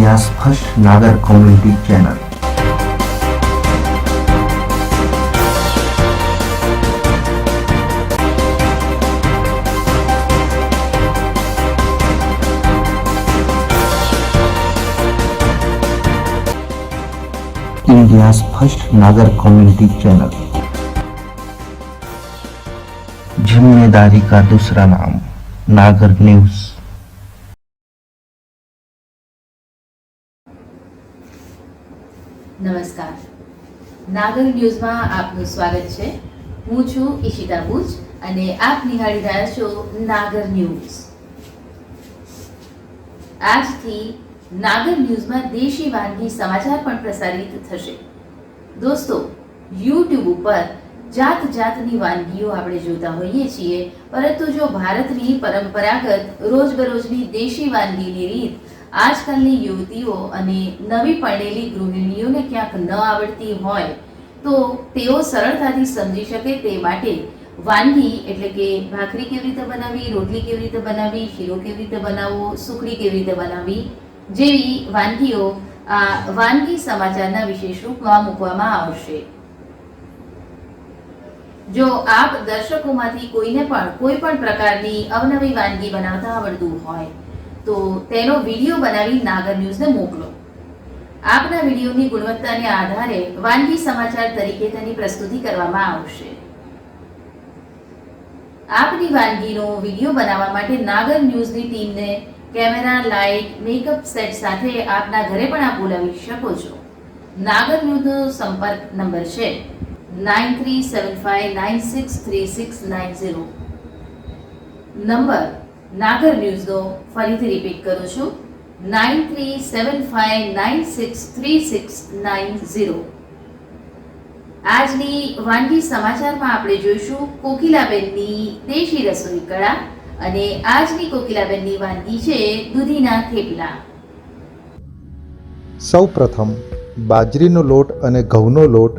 News first Nagar community channel India's first Nagar community channel ज़िम्मेदारी का दूसरा नाम नागर न्यूज़ નમસ્કાર. નાગર ન્યૂઝમાં આપનું સ્વાગત છે. હું છું ઈશિતા બુચ અને આપ નિહાળી રહ્યા છો નાગર ન્યૂઝ. આજથી નાગર ન્યૂઝમાં દેશી વાનગી સમાચાર પણ પ્રસારિત થશે. દોસ્તો, યુટ્યુબ ઉપર જાત જાતની વાનગીઓ આપણે જોતા હોઈએ છીએ, પરંતુ જો ભારતની પરંપરાગત રોજબરોજની દેશી વાનગીની રીત આજકાલની યુવતીઓ અને નવી પડેલી ગૃહિણીઓને ક્યાંક ન આવડતી હોય, તો તેઓ સરળતાથી સમજી શકે તે માટે વાનગી એટલે કે ભાખરી કેવી રીતે બનાવવી, રોટલી કેવી રીતે બનાવવી, શીરો કેવી રીતે બનાવવો, સુખડી કેવી રીતે બનાવવી, જેવી વાનગીઓ આ વાનગી સમાચારના વિશેષ રૂપમાં મૂકવામાં આવશે. જો આપ દર્શકોમાંથી કોઈને પણ કોઈ પણ પ્રકારની અવનવી વાનગી બનાવતા આવડતું હોય તો તેનો વીડિયો બનાવી નાગર ન્યૂઝને મોકલો. આપના વિડીયોની ગુણવત્તાને આધારે વાનગી સમાચાર તરીકે તેની પ્રસ્તુતિ કરવામાં આવશે. આપની વાનગીનો વીડિયો બનાવવા માટે નાગર ન્યૂઝની ટીમને કેમેરા લાઇટ મેકઅપ સેટ સાથે આપના ઘરે પણ આપ બોલાવી શકો છો. નાગર ન્યૂઝનો સંપર્ક નંબર છે nine three seven five nine six three six nine zero. Number Nagar ન્યૂઝનો ફરીથી રિપીટ કરું છું. Nine three seven five, nine six, three six, nine zero. આજની વાનગી સમાચારમાં આપણે જોઈશું કોકિલાબેનની દેશી રસોઈ કળા અને આજની કોકિલાબેનની વાનગી છે દૂધીના થેપલા. સૌ પ્રથમ બાજરીનો લોટ અને ઘઉંનો લોટ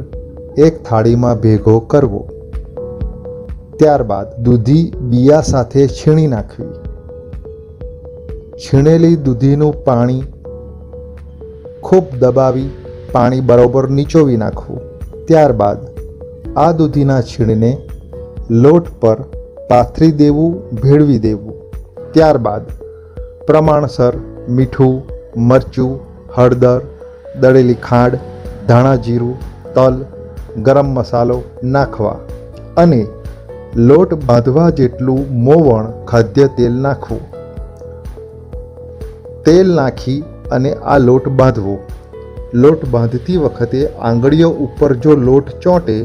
એક થાળીમાં ભેગો કરવો. ત્યારબાદ દૂધી બિયા સાથે છીણી નાખવી. છીણેલી દૂધીનું પાણી ખૂબ દબાવી પાણી બરોબર નીચોવી નાખવું. ત્યારબાદ આ દૂધીના છીણને લોટ પર પાથરી દેવું, ભેળવી દેવું. ત્યારબાદ પ્રમાણસર મીઠું, મરચું, હળદર, દળેલી ખાંડ, ધાણા જીરું, તલ, ગરમ મસાલો નાખવા અને લોટ બાંધવા જેટલું મોવણ ખાદ્ય તેલ નાખવું. તેલ નાખી અને આ લોટ બાંધવો. લોટ બાંધતી વખતે આંગળીઓ ઉપર જો લોટ ચોંટે,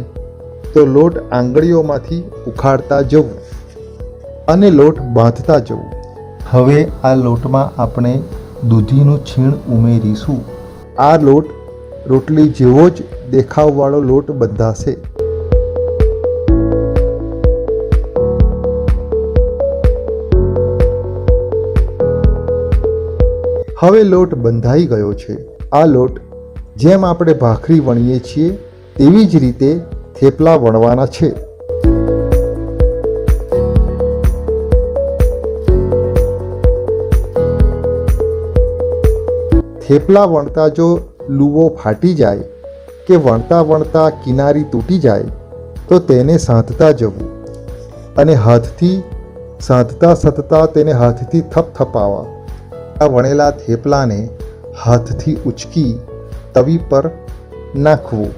તો લોટ આંગળીઓમાંથી ઉખાડતા જવું અને લોટ બાંધતા જવું. હવે આ લોટમાં આપણે દૂધીનું છીણ ઉમેરીશું. આ લોટ રોટલી જેવો જ દેખાવવાળો લોટ બંધાશે. હવે લોટ બંધાઈ ગયો છે. આ લોટ જેમ આપણે ભાખરી વણીએ છીએ, તેવી જ રીતે થેપલા વણવાના છે. થેપલા વણતા જો લૂવો ફાટી જાય કે વણતા વણતા કિનારી તૂટી જાય, તો તેને સાંધતા જવું અને હાથથી સાંધતા સતતા તેને હાથથી થપથપાવા વણેલા થેપલાને હાથથી ઉચકી તવી પર નાખવું,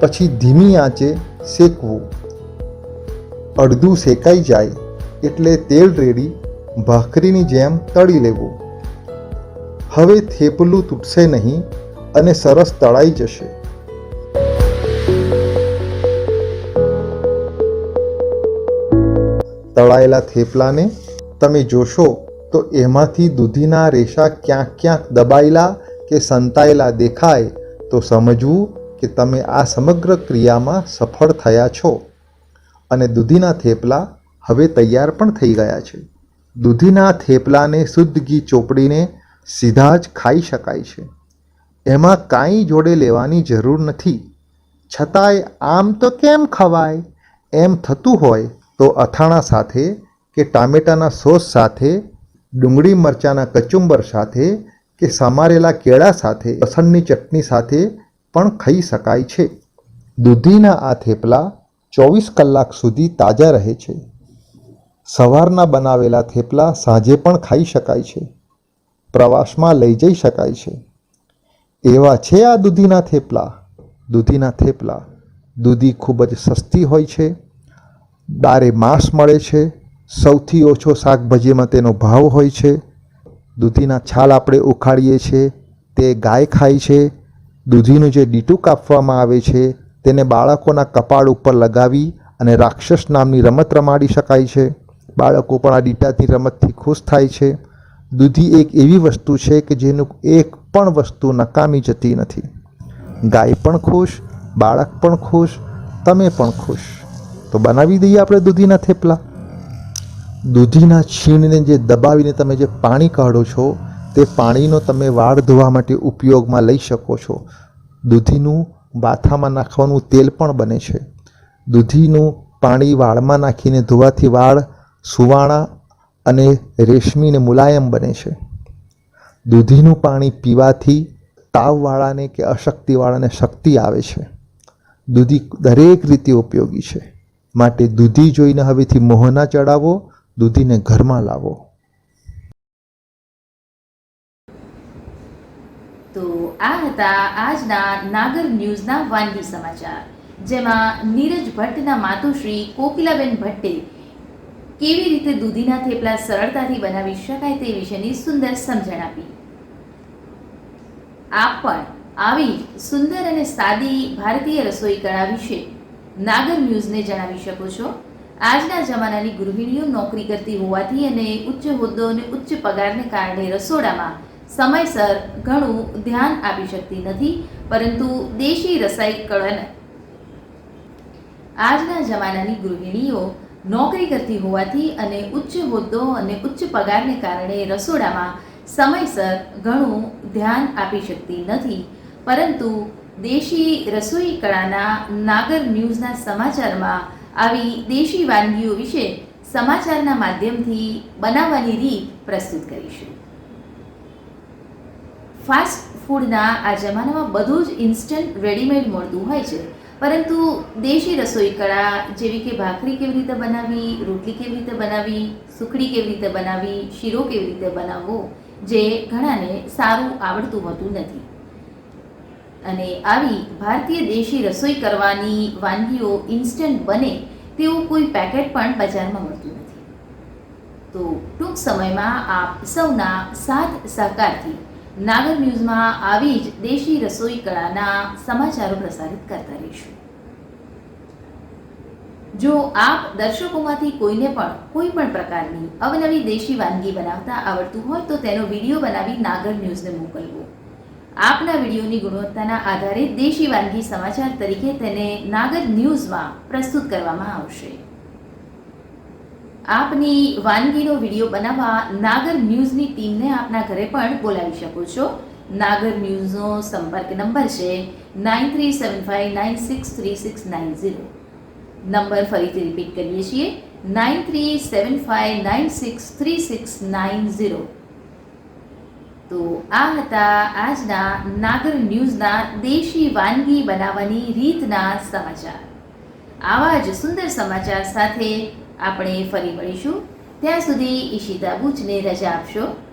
પછી ધીમી આંચે શેકવું. અડધું શેકાઈ જાય એટલે તેલ રેડી ભાખરીની જેમ તળી લેવું. હવે થેપલું તૂટશે નહીં અને સરસ તળાઈ જશે. તળાયેલા થેપલાને તમે જોશો તો એમાંથી દૂધીના રેશા ક્યાંક ક્યાંક દબાયેલા કે સંતાયેલા દેખાય, તો સમજવું કે તમે આ સમગ્ર ક્રિયામાં સફળ થયા છો. અને દૂધીના થેપલા હવે તૈયાર પણ થઈ ગયા છે. દૂધીના થેપલાને શુદ્ધ ઘી ચોપડીને સીધા જ ખાઈ શકાય છે. એમાં કાંઈ જોડે લેવાની જરૂર નથી. છતાંય આમ તો કેમ ખવાય? એમ થતું હોય તો અથાણા સાથે કે ટામેટાના સોસ સાથે ડુંગળી મરચાંના કચુંબર સાથે કે સમારેલા કેળા સાથે, લસણની ચટણી સાથે પણ ખાઈ શકાય છે. દૂધીના આ થેપલા ચોવીસ કલાક સુધી તાજા રહે છે. સવારના બનાવેલા થેપલા સાંજે પણ ખાઈ શકાય છે. પ્રવાસમાં લઈ જઈ શકાય છે. એવા છે આ દૂધીના થેપલા? દૂધીના થેપલા. દૂધી ખૂબ જ સસ્તી હોય છે. દારે માંસ મળે છે. સૌથી ઓછો શાકભાજીમાં તેનો ભાવ હોય છે. દૂધીના છાલ આપણે ઉખાડીએ છીએ, તે ગાય ખાય છે. દૂધીનું જે ડીટું કાપવામાં આવે છે, તેને બાળકોના કપાળ ઉપર લગાવી અને રાક્ષસ નામની રમત રમાડી શકાય છે. બાળકો પણ આ ડીટાથી રમતથી ખુશ થાય છે. દૂધી એક એવી વસ્તુ છે કે જેનું એક પણ વસ્તુ નકામી જતી નથી. ગાય પણ ખુશ, બાળક પણ ખુશ, તમે પણ ખુશ. તો બનાવી દઈએ આપણે દૂધીના થેપલા. દૂધીના છીણને જે દબાવીને તમે જે પાણી કાઢો છો, તે પાણીનો તમે વાળ ધોવા માટે ઉપયોગમાં લઈ શકો છો. દૂધીનું બાથામાં નાખવાનું તેલ પણ બને છે. દૂધીનું પાણી વાળમાં નાખીને ધોવાથી વાળ સુવાણા અને રેશમીને મુલાયમ બને છે. દૂધીનું પાણી પીવાથી તાવવાળાને કે અશક્તિવાળાને શક્તિ આવે છે. દૂધી દરેક રીતે ઉપયોગી છે. માટે દૂધી જોઈને હવેથી મોહના ચડાવો દૂધીને ઘરમાં લાવો. તો આ હતા આજના નાગર ન્યૂઝના વાનગી સમાચાર, જેમાં નીરજ ભટ્ટના માતુશ્રી કોકિલાબેન ભટ્ટે કેવી રીતે દૂધીના થેપલા સરળતાથી બનાવી શકાય તે વિશેની સુંદર સમજણ આપી. આપ પણ આવી સુંદર અને સાદી ભારતીય રસોઈ કળા વિશે નાગર ન્યૂઝને જણાવી શકો છો? આજના જમાનાની ગૃહિણીઓ નોકરી કરતી હોવાથી અને ઉચ્ચ હોદ્દો અને ઉચ્ચ પગારને કારણે રસોડામાં સમયસર ઘણું ધ્યાન આપી શકતી નથી, પરંતુ દેશી રસાઈ કળાને. આજના જમાનાની ગૃહિણીઓ નોકરી કરતી હોવાથી અને ઉચ્ચ હોદ્દો અને ઉચ્ચ પગારને કારણે રસોડામાં સમયસર ઘણું ધ્યાન આપી શકતી નથી, પરંતુ દેશી રસોઈ કળાના નાગર ન્યૂઝના સમાચારમાં આવી દેશી વાનગીઓ વિશે સમાચારના માધ્યમથી બનાવવાની રીત પ્રસ્તુત કરીશું. ફાસ્ટ ફૂડના આ જમાનામાં બધું જ ઇન્સ્ટન્ટ રેડીમેડ મળતું હોય છે. પરંતુ દેશી રસોઈ કળા જેવી કે ભાખરી કેવી રીતે બનાવવી રોટલી કેવી રીતે બનાવવી સુખડી કેવી રીતે બનાવવી શીરો કેવી રીતે બનાવવો, જે ઘણાને સારું આવડતું હોતું નથી. અને આવી ભારતીય દેશી રસોઈ કરવાની વાનગીઓ ઇન્સ્ટન્ટ બને તેવું કોઈ પેકેટ પણ બજારમાં મળતું નથી. તો ટૂંક સમયમાં આપ સૌના સાથ સહકારથી નાગર ન્યૂઝમાં આવી જ દેશી રસોઈ કળાના સમાચારો પ્રસારિત કરતા રહીશું. જો આપ દર્શકોમાંથી કોઈને પણ કોઈ પણ પ્રકારની અવનવી દેશી વાનગી બનાવતા આવડતું હોય તો તેનો વીડિયો બનાવી નાગર ન્યૂઝને મોકલવો. આપના વિડીયોની ગુણવત્તાના આધારે દેશી વાનગી સમાચાર તરીકે તેને નાગર ન્યૂઝમાં પ્રસ્તુત કરવામાં આવશે. આપની વાનગીનો વીડિયો બનાવવા નાગર ન્યૂઝની ટીમને આપના ઘરે પણ બોલાવી શકો છો. નાગર ન્યૂઝનો સંપર્ક નંબર છે nine three seven five nine six three six nine zero. Number ફરીથી રિપીટ કરીએ છીએ, nine three seven five nine six three six nine zero. તો આ હતા આજના નાગર ન્યૂઝના દેશી વાનગી બનાવવાની રીતના સમાચાર. આવા જ સુંદર સમાચાર સાથે આપણે ફરી મળીશું. ત્યાં સુધી ઈશિતા બુચને રજા આપશો.